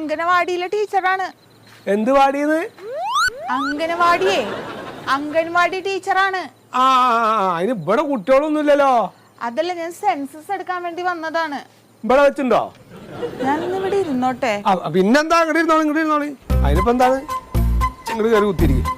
അംഗനവാടിയിലെ ടീച്ചറാണ്. എന്ത് വാടിയത്? അംഗനവാടിയേ. അംഗൻവാടി ടീച്ചറാണ്. ആ അതിന് ഇവിടെ കുട്ടികളൊന്നും ഇല്ലല്ലോ അതല്ല ഞാൻ സെൻസസ് എടുക്കാൻ വേണ്ടി വന്നതാണ്. ഇവിടെ വെച്ചിണ്ടോ ഞാൻ ഇവിടെ ഇരുന്നോട്ടെ പിന്നെന്താ? ഇങ്ങോട്ട് ഇരുന്നോളി ഇങ്ങോട്ട് ഇരുന്നോളി. അതിനിപ്പോ എന്താണ്? ഇങ്ങോട്ട് കയറി കുത്തിരിക്കും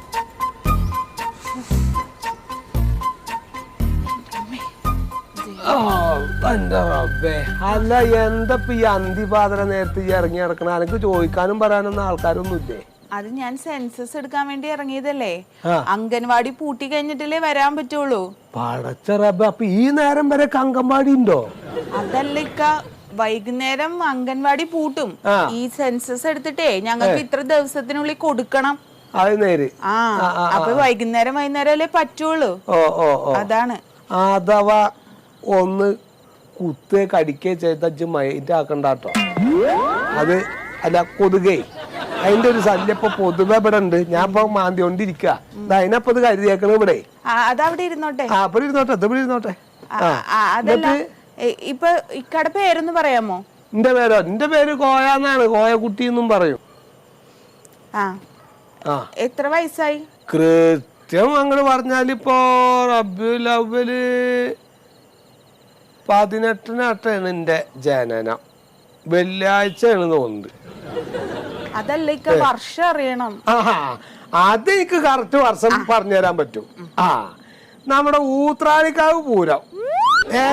അല്ല എന്തപ്പ ഈ അന്തിപാതര നേരത്തെ ഈ ഇറങ്ങി നടക്കണ? എനിക്ക് ചോദിക്കാനും പറയാനൊന്നും ആൾക്കാരൊന്നും ഇല്ലേ അത് ഞാൻ സെൻസസ് എടുക്കാൻ വേണ്ടി ഇറങ്ങിയതല്ലേ. അംഗൻവാടി പൂട്ടി കഴിഞ്ഞിട്ടല്ലേ വരാൻ പറ്റുള്ളൂ. പടച്ച റബ്ബേ അപ്പൊ ഈ നേരം വരെ അംഗൻവാടി ഉണ്ടോ? അതല്ല ഇക്ക വൈകുന്നേരം അംഗൻവാടി പൂട്ടും. ഈ സെൻസസ് എടുത്തിട്ടേ ഞങ്ങൾക്ക് ഇത്ര ദിവസത്തിനുള്ളിൽ കൊടുക്കണം. അത് നേര്. ആ. അപ്പൊ വൈകുന്നേരം വൈകുന്നേരം അല്ലേ പറ്റുള്ളൂ അതാണ്. അഥവാ ഒന്ന് കുത്തേ കടിക്കേ ചെയ്തച്ച് മൈൻഡ് ആക്കണ്ടാട്ടോ. അത് അല്ല കൊതുകേ. അതിന്റെ ഒരു ശല്യം ഇപ്പൊ പൊതുവെ ഇവിടെ ഉണ്ട്. ഞാൻ ഇപ്പൊ മാന്തിക്കൊണ്ടിരിക്ക അതിനപ്പത് കരുതിയേക്കണ ഇവിടെ. അതവിടെ ഇരുന്നോട്ടെ. ആ അപ്പൊ ഇരുന്നോട്ടെ ഇപ്പൊ ഇക്കടെ പേരൊന്ന് പറയാമോ? എന്റെ പേരോ? എന്റെ പേര് കോയാന്നാണ് കോയക്കുട്ടി എന്നും പറയും എത്ര വയസ്സായി? കൃത്യം അങ്ങോട്ട് പറഞ്ഞാലിപ്പോ അവൽ പതിനെട്ടിനട്ടാണ് എന്റെ ജനനം. വെള്ളിയാഴ്ചയാണ് തോന്നുന്നത്. അതല്ല വർഷം അറിയണം. ആ അത് എനിക്ക് കറക്റ്റ് വർഷം പറഞ്ഞുതരാൻ പറ്റും. ആ. നമ്മുടെ ഊത്രാലിക്കാവ് പൂരം. ഏ?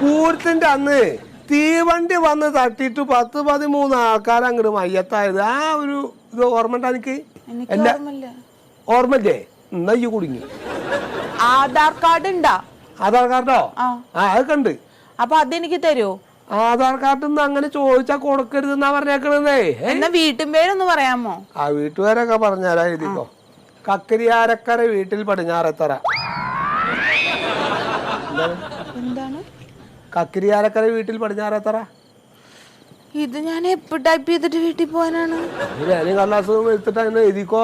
പൂരത്തിന്റെ അന്ന് തീവണ്ടി വന്ന് തട്ടിട്ട് പത്ത് പതിമൂന്ന് ആൾക്കാർ അങ്ങോട്ട് മയ്യത്തായത്. ആ ഒരു ഇത് ഓർമ്മ എനിക്ക്? ഓർമ്മല്ലേ എന്നാ ഈ കുടുങ്ങി. ആധാർ കാർഡ് ഉണ്ടാ? ആധാർ കാർഡോ? ആ. അത് കണ്ട്. അപ്പൊ അതെനിക്ക് തരുമോ ആധാർ കാർഡ് അങ്ങനെ ചോദിച്ചാ കൊടുക്കരുത് എന്നാ പറഞ്ഞേക്കണതേ. ഏ? എന്നാ വീട്ടും പേരൊന്ന് പറയാമോ? ആ വീട്ടുകാരൊക്കെ പറഞ്ഞാലാ എഴുതിക്കോ കക്കരിയാരക്കര വീട്ടിൽ പടിഞ്ഞാറത്തറ എന്താണ്? കക്കരിയാരക്കര വീട്ടിൽ പടിഞ്ഞാറത്തറ ഇത് ഞാൻ എപ്പോ ടൈപ്പ് ചെയ്തിട്ട് വീട്ടിൽ പോകാനാണ്? ഞാനും എടുത്തിട്ട് അതിന് എഴുതിക്കോ.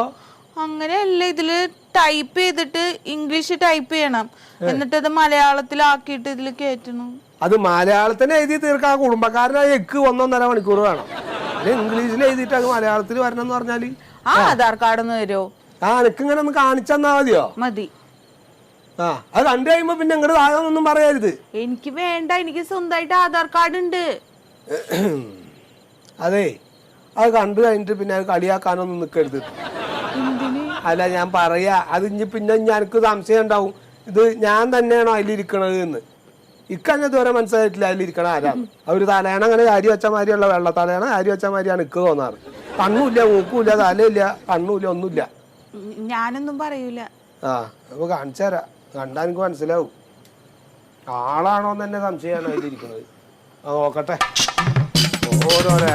അങ്ങനെയല്ല ഇതിൽ ടൈപ്പ് ചെയ്തിട്ട് ഇംഗ്ലീഷ് ടൈപ്പ് ചെയ്യണം. എന്നിട്ട് അത് മലയാളത്തിലാക്കിയിട്ട് ഇതിൽ കയറ്റണം അത് മലയാളത്തിന് എഴുതി തീർക്കാൻ കുടുംബക്കാരനായ എക്ക് ഒന്നൊന്നര മണിക്കൂർ വേണം. ഇംഗ്ലീഷിൽ എഴുതിയിട്ട് അത് മലയാളത്തിൽ വരണം എന്ന് പറഞ്ഞാൽ? ആ ആധാർ കാർഡ് ഒന്ന് തരുമോ ആ എനിക്ക് ഇങ്ങനെ ഒന്ന് കാണിച്ചെന്നാ മതിയോ? മതി. ആ അത് കണ്ടു കഴിയുമ്പോ പിന്നെ ഇങ്ങോട്ട് താഴെ പറയരുത്. എനിക്ക് വേണ്ട എനിക്ക് സ്വന്തമായിട്ട് ആധാർ കാർഡ് ഉണ്ട് അതെ അത് കണ്ടു കഴിഞ്ഞിട്ട് പിന്നെ അത് കളിയാക്കാനൊന്നും നിൽക്കരുത് അല്ല ഞാൻ പറയാ അത് ഇനി പിന്നെ ഞാനക്ക് എനിക്ക് സംശയം ഉണ്ടാവും. ഇത് ഞാൻ തന്നെയാണോ അതിലിരിക്കണത് എന്ന്. ഇക്കന്നെ ഇതുവരെ മനസ്സിലായിട്ടില്ല അതിലിരിക്കണ ആരാണ് അവർ തലയാണ് അങ്ങനെ അരി വെച്ച മാതിരിയുള്ള വെള്ള തലയണ അരി വെച്ച മാതിരിയാണ് ഇക്ക് തോന്നാറ്. കണ്ണുമില്ല മൂക്കുമില്ല തലയില്ല കണ്ണുമില്ല ഒന്നുമില്ല. ഞാനൊന്നും പറയൂല. ആ അപ്പൊ കാണിച്ചു തരാം. കണ്ടാ എനിക്ക് മനസ്സിലാവും. ആളാണോ എന്ന് തന്നെ സംശയമാണ് അതിലിരിക്കുന്നത് ആ നോക്കട്ടെ. ഓരോരോ